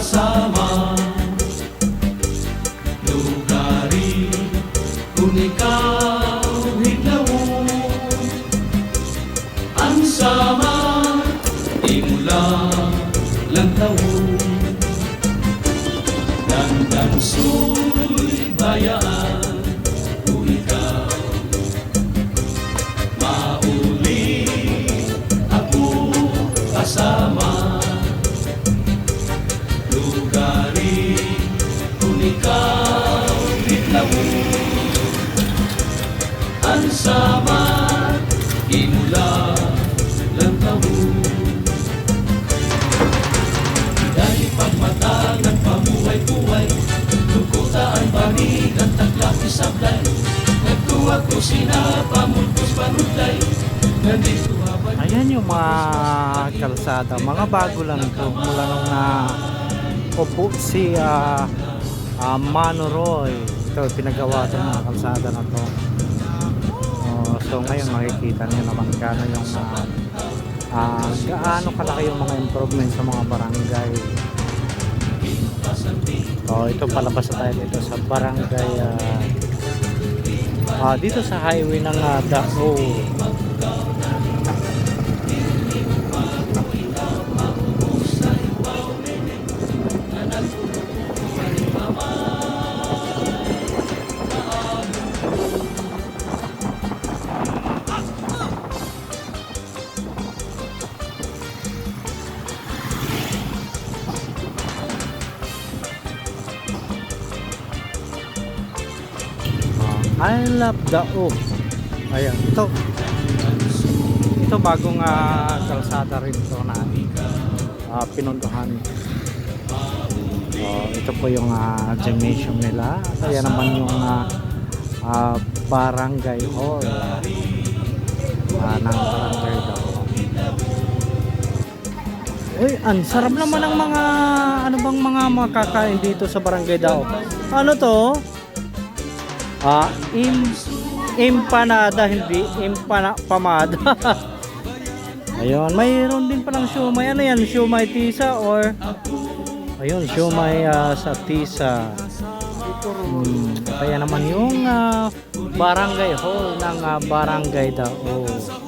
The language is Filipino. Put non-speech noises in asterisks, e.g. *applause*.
kasama. Lugarin kung ikaw hidlaw Ang sama imula lang taon Dandang suy bayaan. Ang sama imula lang taon Dahil pagmatang at pamuhay-buhay Lukutaan banig at taglaki sablay Nagtuwa ko sina pamultos panulay Nandito Ayan yung mga kalsada. Mga bago lang ito. Mula nung na upo si ah, ah, Mano Roy. Ito, pinagawa ito mga kalsada na to. So ngayon makikita niyo naman gaano yung ah, ah, gaano kalaki yung mga improvement sa mga barangay. Oh, ito palabas na tayo dito sa barangay ah, ah, dito sa highway ng uh, Dao. I love the O. Ayan, ito. Ito bagong ah, kalsada rin ito na ah, pinunduhan. So, ito po yung ah, gymnasium nila. Kaya naman yung ah, ah, barangay hall ah, ng barangay daw. Uy, ang sarap naman ng mga ano bang mga makakain dito sa barangay daw. Ano to? Ah, im empanada hindi empana pamada. *laughs* Ayun, mayroon din palang siomay. Ano yan? Siomay tisa or Ayun, siomay ah, sa tisa. Hmm, kaya naman yung ah, barangay hall ng ah, barangay daw. Oh.